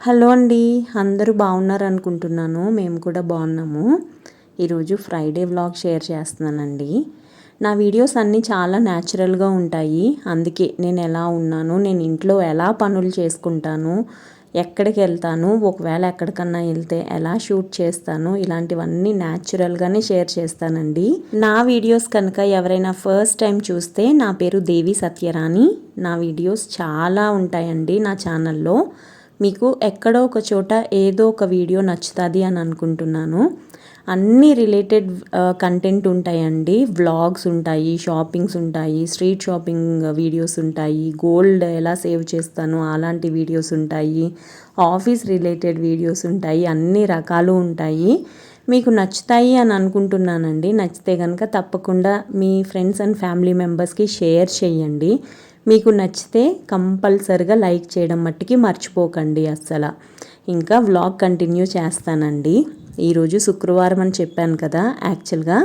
Hello అండి అందరూ బాగున్నారు అనుకుంటున్నాను మేము కూడా బాగున్నాము. ఈరోజు ఫ్రైడే వ్లాగ్ షేర్ చేస్తున్నానండి. నా వీడియోస్ అన్నీ చాలా న్యాచురల్గా ఉంటాయి. అందుకే నేను ఎలా ఉన్నాను నేను ఇంట్లో ఎలా పనులు చేసుకుంటాను ఎక్కడికి వెళ్తాను ఒకవేళ ఎక్కడికన్నా వెళ్తే ఎలా షూట్ చేస్తాను ఇలాంటివన్నీ న్యాచురల్గానే షేర్ చేస్తానండి. నా వీడియోస్ కనుక ఎవరైనా ఫస్ట్ టైం చూస్తే నా పేరు దేవి సత్యరాణి. నా వీడియోస్ చాలా ఉంటాయండి నా ఛానల్లో. మీకు ఎక్కడో ఒక చోట ఏదో ఒక వీడియో నచ్చుతుంది అని అనుకుంటున్నాను. అన్ని రిలేటెడ్ కంటెంట్ ఉంటాయండి. వ్లాగ్స్ ఉంటాయి షాపింగ్స్ ఉంటాయి స్ట్రీట్ షాపింగ్ వీడియోస్ ఉంటాయి గోల్డ్ ఎలా సేవ్ చేస్తాను అలాంటి వీడియోస్ ఉంటాయి ఆఫీస్ రిలేటెడ్ వీడియోస్ ఉంటాయి అన్ని రకాలు ఉంటాయి. మీకు నచ్చుతాయి అని అనుకుంటున్నానండి. నచ్చితే కనుక తప్పకుండా మీ ఫ్రెండ్స్ అండ్ ఫ్యామిలీ మెంబర్స్కి షేర్ చేయండి. మీకు నచ్చితే కంపల్సరిగా లైక్ చేయడం మట్టికి మర్చిపోకండి అస్సలు. ఇంకా వ్లాగ్ కంటిన్యూ చేస్తానండి. ఈరోజు శుక్రవారం అని చెప్పాను కదా యాక్చువల్గా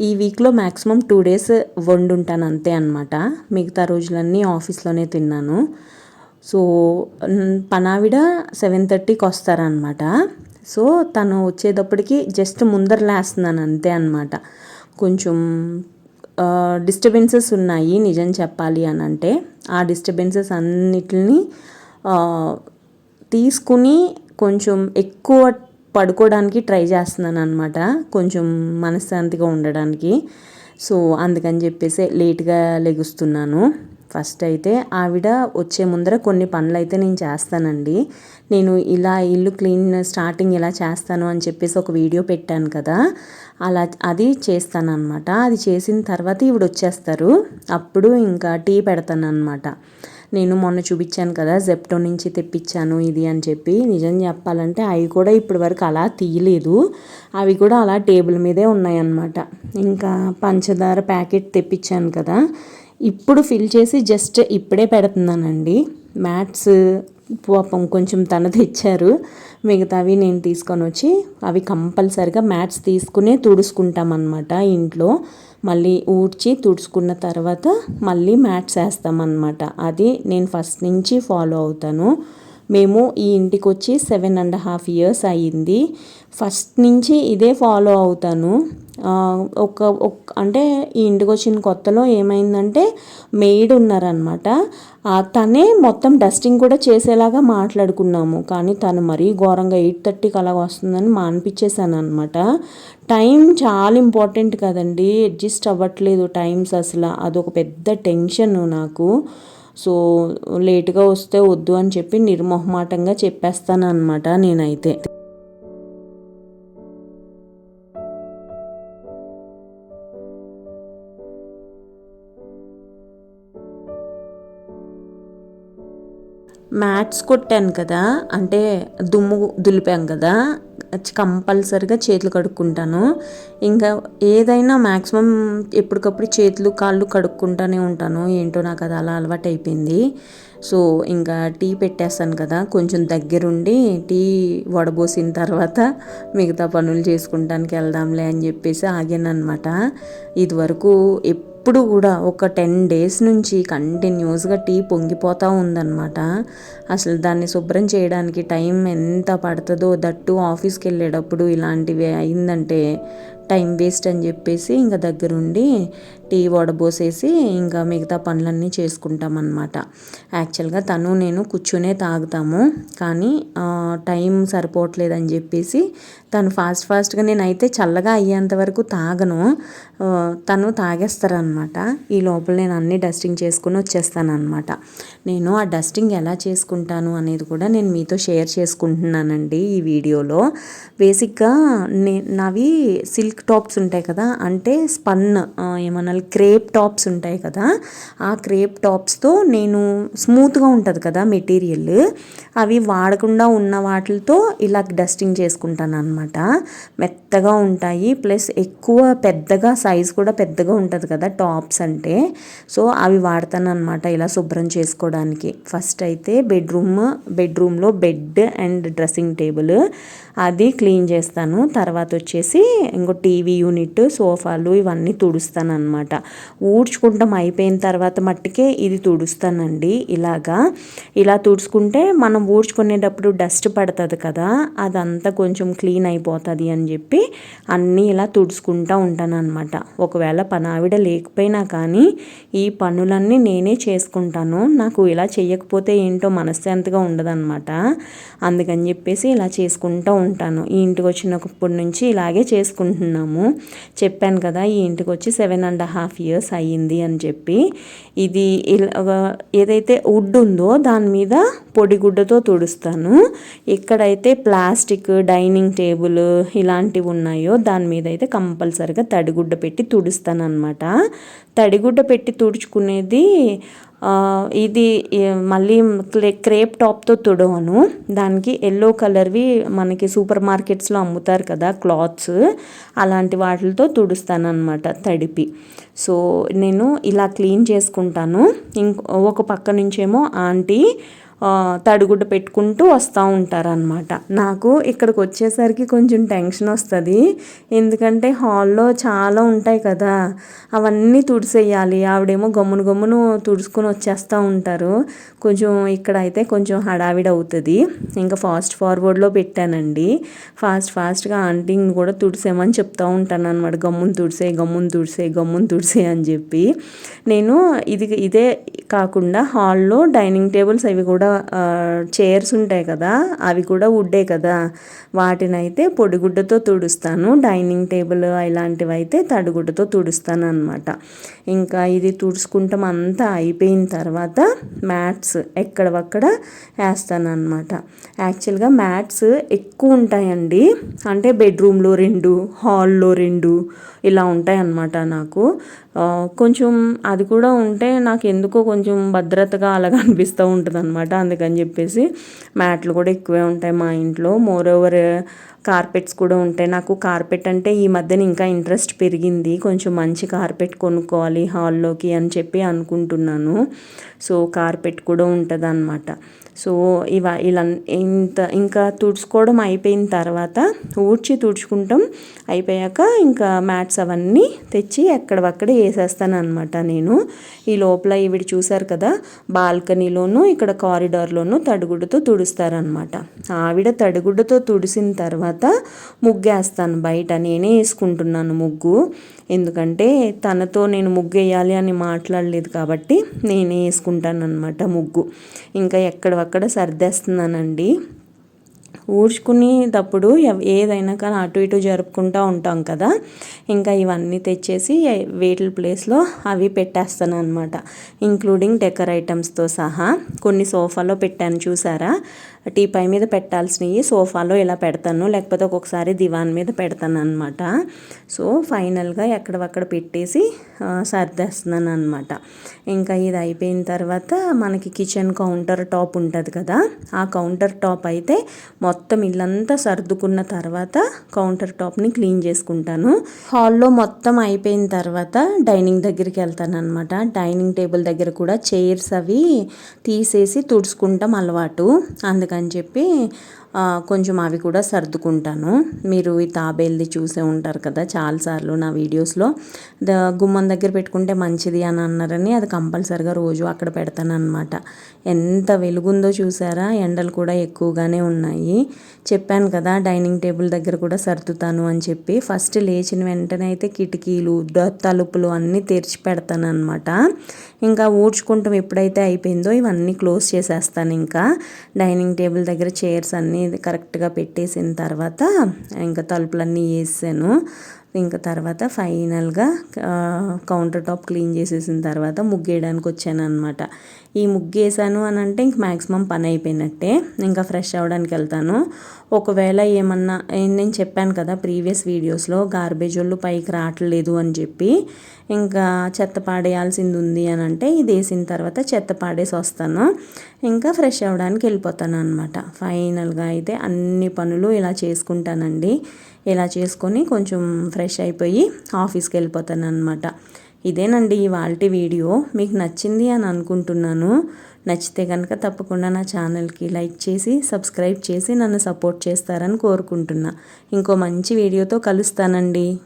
ఈ వీక్లో మ్యాక్సిమం టూ డేస్ వండుంటాను అంతే అనమాట మిగతా రోజులన్నీ ఆఫీస్లోనే తిన్నాను. సో పనావిడ సెవెన్ థర్టీకి వస్తారనమాట సో తను వచ్చేటప్పటికి జస్ట్ ముందర లేస్తున్నాను అంతే అనమాట కొంచెం డిస్టర్బెన్సెస్ ఉన్నాయి నిజం చెప్పాలి అని అంటే ఆ డిస్టర్బెన్సెస్ అన్నిటిని తీసుకుని కొంచెం ఎక్కువ పడుకోవడానికి ట్రై చేస్తున్నాను అనమాట కొంచెం మనశ్శాంతిగా ఉండడానికి. సో అందుకని చెప్పేసి లేట్గా లెగుస్తున్నాను. ఫస్ట్ అయితే ఆవిడ వచ్చే ముందర కొన్ని పనులు అయితే నేను చేస్తానండి. నేను ఇలా ఇల్లు క్లీన్ స్టార్టింగ్ ఎలా చేస్తాను అని చెప్పేసి ఒక వీడియో పెట్టాను కదా. అలా అది చేస్తాను అనమాట అది చేసిన తర్వాత ఇవిడ వచ్చేస్తారు. అప్పుడు ఇంకా టీ పెడతాను అనమాట నేను మొన్న చూపించాను కదా జెప్టో నుంచి తెప్పించాను ఇది అని చెప్పి. నిజం చెప్పాలంటే అవి కూడా ఇప్పటి వరకు అలా తీయలేదు. అవి కూడా అలా టేబుల్ మీదే ఉన్నాయన్నమాట. ఇంకా పంచదార ప్యాకెట్ తెప్పించాను కదా. ఇప్పుడు ఫిల్ చేసి జస్ట్ ఇప్పుడే పెడుతున్నానండి. మ్యాట్స్ పాపం కొంచెం తన తెచ్చారు. మిగతావి నేను తీసుకొని వచ్చి అవి కంపల్సరిగా మ్యాట్స్ తీసుకునే తుడుచుకుంటామన్నమాట ఇంట్లో. మళ్ళీ ఊడ్చి తుడుచుకున్న తర్వాత మళ్ళీ మ్యాట్స్ వేస్తామన్నమాట. అది నేను ఫస్ట్ నుంచి ఫాలో అవుతాను. మేము ఈ ఇంటికి వచ్చి సెవెన్ అండ్ హాఫ్ ఇయర్స్ అయ్యింది ఫస్ట్ నుంచి ఇదే ఫాలో అవుతాను. ఒక అంటే ఈ ఇంటికి వచ్చిన కొత్తలో ఏమైందంటే మెయిడ్ ఉన్నారనమాట తనే మొత్తం డస్టింగ్ కూడా చేసేలాగా మాట్లాడుకున్నాము. కానీ తను మరీ ఘోరంగా ఎయిట్ థర్టీకి అలా వస్తుందని మానిపించేశాను అనమాట టైం చాలా ఇంపార్టెంట్ కదండి. అడ్జస్ట్ అవ్వట్లేదు టైమ్స్ అసలు. అదొక పెద్ద టెన్షన్ నాకు. సో లేటుగా వస్తే వద్దు అని చెప్పి నిర్మోహమాటంగా చెప్పేస్తాను అనమాట నేనైతే. మ్యాట్స్ కొట్టాను కదా అంటే దుమ్ము దులిపాం కదా కంపల్సరిగా చేతులు కడుక్కుంటాను. ఇంకా ఏదైనా మ్యాక్సిమం ఎప్పటికప్పుడు చేతులు కాళ్ళు కడుక్కుంటూనే ఉంటాను. ఏంటో నాకు అది అలా అలవాటు అయిపోయింది సో ఇంకా టీ పెట్టేస్తాను కదా కొంచెం దగ్గరుండి టీ వడబోసిన తర్వాత మిగతా పనులు చేసుకుంటానికి వెళ్దాంలే అని చెప్పేసి ఆగాను అనమాట ఇదివరకు ఎప్పుడు కూడా ఒక టెన్ డేస్ నుంచి కంటిన్యూస్గా టీ పొంగిపోతూ ఉందన్నమాట. అసలు దాన్ని శుభ్రం చేయడానికి టైం ఎంత పడుతుందో దట్టు ఆఫీస్కి వెళ్ళేటప్పుడు ఇలాంటివి అయిందంటే టైం వేస్ట్ అని చెప్పేసి ఇంకా దగ్గరుండి టీ వడబోసేసి ఇంకా మిగతా పనులన్నీ చేసుకుంటామన్నమాట. యాక్చువల్గా తను నేను కూర్చునే తాగుతాము. కానీ టైం సరిపోవట్లేదని చెప్పేసి తను ఫాస్ట్ ఫాస్ట్గా నేనైతే చల్లగా అయ్యేంత వరకు తాగను. తను తాగేస్తారనమాట ఈ లోపల నేను అన్ని డస్టింగ్ చేసుకుని వచ్చేస్తాను నేను ఆ డస్టింగ్ ఎలా చేసుకుంటాను అనేది కూడా నేను మీతో షేర్ చేసుకుంటున్నానండి ఈ వీడియోలో. బేసిక్గా నే నావి సిల్క్ టాప్స్ ఉంటాయి కదా అంటే స్పన్ ఏమన్నా క్రేప్ టాప్స్ ఉంటాయి కదా ఆ క్రేప్ టాప్స్తో నేను స్మూత్గా ఉంటుంది కదా మెటీరియల్ అవి వాడకుండా ఉన్న వాటితో ఇలా డస్టింగ్ చేసుకుంటాను అనమాట మెత్తగా ఉంటాయి ప్లస్ ఎక్కువ పెద్దగా సైజ్ కూడా పెద్దగా ఉంటుంది కదా టాప్స్ అంటే సో అవి వాడతాను అనమాట ఇలా శుభ్రం చేసుకోవడానికి. ఫస్ట్ అయితే బెడ్రూమ్ బెడ్రూమ్లో బెడ్ అండ్ డ్రెస్సింగ్ టేబుల్ అది క్లీన్ చేస్తాను. తర్వాత వచ్చేసి ఇంకో టీ టీవీ యూనిట్ సోఫాలు ఇవన్నీ తుడుస్తాను అనమాట ఊడ్చుకుంటాం అయిపోయిన తర్వాత మట్టుకే ఇది తుడుస్తానండి. ఇలాగా ఇలా తుడుచుకుంటే మనం ఊడ్చుకునేటప్పుడు డస్ట్ పడుతుంది కదా అదంతా కొంచెం క్లీన్ అయిపోతుంది అని చెప్పి అన్నీ ఇలా తుడుచుకుంటూ ఉంటాను అనమాట ఒకవేళ పనావిడ లేకపోయినా కానీ ఈ పనులన్నీ నేనే చేసుకుంటాను. నాకు ఇలా చేయకపోతే ఏంటో మనశ్శాంతిగా ఉండదన్నమాట. అందుకని చెప్పేసి ఇలా చేసుకుంటూ ఉంటాను. ఈ ఇంటికి వచ్చినప్పటి నుంచి ఇలాగే చేసుకుంటున్నాను. చేసుకుంటున్నాము చెప్పాను కదా ఈ ఇంటికి వచ్చి సెవెన్ అండ్ హాఫ్ ఇయర్స్ అయ్యింది అని చెప్పి. ఇది ఏదైతే వుడ్ ఉందో దాని మీద పొడిగుడ్డతో తుడుస్తాను. ఎక్కడైతే ప్లాస్టిక్ డైనింగ్ టేబుల్ ఇలాంటివి ఉన్నాయో దాని మీద అయితే కంపల్సరిగా తడిగుడ్డ పెట్టి తుడుస్తాను అనమాట తడిగుడ్డ పెట్టి తుడుచుకునేది ఇది మళ్ళీ క్రేప్ టాప్తో తుడవను. దానికి ఎల్లో కలర్వి మనకి సూపర్ మార్కెట్స్లో అమ్ముతారు కదా క్లాత్స్. అలాంటి వాటితో తుడుస్తానమాట తడిపి. సో నేను ఇలా క్లీన్ చేసుకుంటాను. ఇంకో ఒక పక్క నుంచేమో ఆంటీ తడిగుడ్డ పెట్టుకుంటూ వస్తూ ఉంటారనమాట నాకు ఇక్కడికి వచ్చేసరికి కొంచెం టెన్షన్ వస్తుంది. ఎందుకంటే హాల్లో చాలా ఉంటాయి కదా అవన్నీ తుడిసేయాలి. ఆవిడేమో గమ్మును గమ్మును తుడుచుకొని వచ్చేస్తూ ఉంటారు. కొంచెం ఇక్కడ అయితే కొంచెం హడావిడి అవుతుంది ఇంకా ఫాస్ట్ ఫార్వర్డ్లో పెట్టానండి. ఫాస్ట్ ఫాస్ట్గా ఆంటీని కూడా తుడిసేమని చెప్తూ ఉంటాను అనమాట గమ్మును తుడిసే గమ్మును తుడిసే గమ్మును తుడిసే అని చెప్పి. నేను ఇది ఇదే కాకుండా హాల్లో డైనింగ్ టేబుల్స్ అవి కూడా చైర్స్ ఉంటాయి కదా అవి కూడా వుడ్డే కదా. వాటినైతే పొడిగుడ్డతో తుడుస్తాను. డైనింగ్ టేబుల్ ఇలాంటివి అయితే తడిగుడ్డతో తుడుస్తాను అనమాట ఇంకా ఇది తుడుచుకుంటాం అంతా అయిపోయిన తర్వాత మ్యాట్స్ ఎక్కడవక్కడ వేస్తాను అనమాట యాక్చువల్గా మ్యాట్స్ ఎక్కువ ఉంటాయండి. అంటే బెడ్రూమ్లో రెండు హాల్లో రెండు ఇలా ఉంటాయి అన్నమాట నాకు. కొంచెం అది కూడా ఉంటే నాకు ఎందుకో కొంచెం భద్రతగా అలాగ అనిపిస్తూ ఉంటుంది అనమాట అందుకని చెప్పేసి మ్యాట్లు కూడా ఎక్కువే ఉంటాయి మా ఇంట్లో. మోర్ ఓవర్ కార్పెట్స్ కూడా ఉంటాయి. నాకు కార్పెట్ అంటే ఈ మధ్యన ఇంకా ఇంట్రెస్ట్ పెరిగింది. కొంచెం మంచి కార్పెట్ కొనుక్కోవాలి హాల్లోకి అని చెప్పి అనుకుంటున్నాను. సో కార్పెట్ కూడా ఉంటుంది అనమాట సో ఇవ ఇలా ఇంత ఇంకా తుడుచుకోవడం అయిపోయిన తర్వాత ఊడ్చి తుడుచుకుంటాం. అయిపోయాక ఇంకా మ్యాట్స్ అవన్నీ తెచ్చి ఎక్కడవక్కడ వేసేస్తాను అనమాట నేను. ఈ లోపల ఇవిడి చూశారు కదా బాల్కనీలోను ఇక్కడ కారిడార్లోను తడిగుడ్డతో తుడుస్తారనమాట ఆవిడ తడిగుడ్డతో తుడిసిన తర్వాత తర్వాత ముగ్గేస్తాను. బయట నేనే వేసుకుంటున్నాను ముగ్గు. ఎందుకంటే తనతో నేను ముగ్గు వేయాలి అని మాట్లాడలేదు కాబట్టి నేనే వేసుకుంటాను అనమాట ముగ్గు. ఇంకా ఎక్కడవక్కడ సర్దేస్తున్నానండి. ఊడ్చుకునేటప్పుడు ఏదైనా కానీ అటు ఇటు జరుపుకుంటూ ఉంటాం కదా. ఇంకా ఇవన్నీ తెచ్చేసి వేటి ప్లేస్లో అవి పెట్టేస్తాను అనమాట ఇంక్లూడింగ్ డెకర్ ఐటమ్స్తో సహా కొన్ని సోఫాలో పెట్టాను చూసారా? టీపై మీద పెట్టాల్సినవి సోఫాలో ఇలా పెడతాను. లేకపోతే ఒక్కొక్కసారి దివాన్ మీద పెడతాను అనమాట సో ఫైనల్గా ఎక్కడవక్కడ పెట్టేసి సర్దేస్తున్నాను అనమాట ఇంకా ఇది అయిపోయిన తర్వాత మనకి కిచెన్ కౌంటర్ టాప్ ఉంటుంది కదా ఆ కౌంటర్ టాప్ అయితే మొత్తం ఇల్లంతా సర్దుకున్న తర్వాత కౌంటర్ టాప్ని క్లీన్ చేసుకుంటాను. హాల్లో మొత్తం అయిపోయిన తర్వాత డైనింగ్ దగ్గరికి వెళ్తాను అనమాట డైనింగ్ టేబుల్ దగ్గర కూడా చైర్స్ అవి తీసేసి తుడుచుకుంటాం అలవాటు. అందుకని అని చెప్పి కొంచెం అవి కూడా సర్దుకుంటాను. మీరు ఈ తాబేల్ది చూసే ఉంటారు కదా చాలాసార్లు నా వీడియోస్లో. ద గుమ్మం దగ్గర పెట్టుకుంటే మంచిది అని అన్నారని అది కంపల్సరిగా రోజు అక్కడ పెడతానమాట ఎంత వెలుగుందో చూసారా ఎండలు కూడా ఎక్కువగానే ఉన్నాయి. చెప్పాను కదా డైనింగ్ టేబుల్ దగ్గర కూడా సర్దుతాను అని చెప్పి. ఫస్ట్ లేచిన వెంటనే అయితే కిటికీలు తలుపులు అన్నీ తెరిచి పెడతాను అనమాట ఇంకా ఊడ్చుకుంటాం ఎప్పుడైతే అయిపోయిందో ఇవన్నీ క్లోజ్ చేసేస్తాను ఇంకా. డైనింగ్ టేబుల్ దగ్గర చైర్స్ అన్నీ కరెక్ట్గా పెట్టేసిన తర్వాత ఇంకా తలుపులన్నీ వేసాను ఇంకా తర్వాత ఫైనల్గా కౌంటర్ టాప్ క్లీన్ చేసేసిన తర్వాత ముగ్గేయడానికి వచ్చాను అనమాట ఈ ముగ్గేసాను అని అంటే ఇంక మ్యాక్సిమం పని అయిపోయినట్టే. ఇంకా ఫ్రెష్ అవ్వడానికి వెళ్తాను. ఒకవేళ ఏమన్నా నేను చెప్పాను కదా ప్రీవియస్ వీడియోస్లో గార్బేజ్ వాళ్ళు పైకి రావట్లేదు అని చెప్పి ఇంకా చెత్త పాడేయాల్సింది ఉంది అని అంటే ఇది వేసిన తర్వాత చెత్త పాడేసి వస్తాను. ఇంకా ఫ్రెష్ అవ్వడానికి వెళ్ళిపోతాను అనమాట ఫైనల్గా అయితే అన్ని పనులు ఇలా చేసుకుంటానండి. ఇలా చేసుకొని కొంచెం ఫ్రెష్ అయిపోయి ఆఫీస్కి వెళ్ళిపోతాను అనమాట ఇదేనండి ఇవాళ వీడియో. మీకు నచ్చింది అని అనుకుంటున్నాను. నచ్చితే కనుక తప్పకుండా నా ఛానల్కి లైక్ చేసి సబ్స్క్రైబ్ చేసి నన్ను సపోర్ట్ చేస్తారని కోరుకుంటున్నా. ఇంకో మంచి వీడియోతో కలుస్తానండి.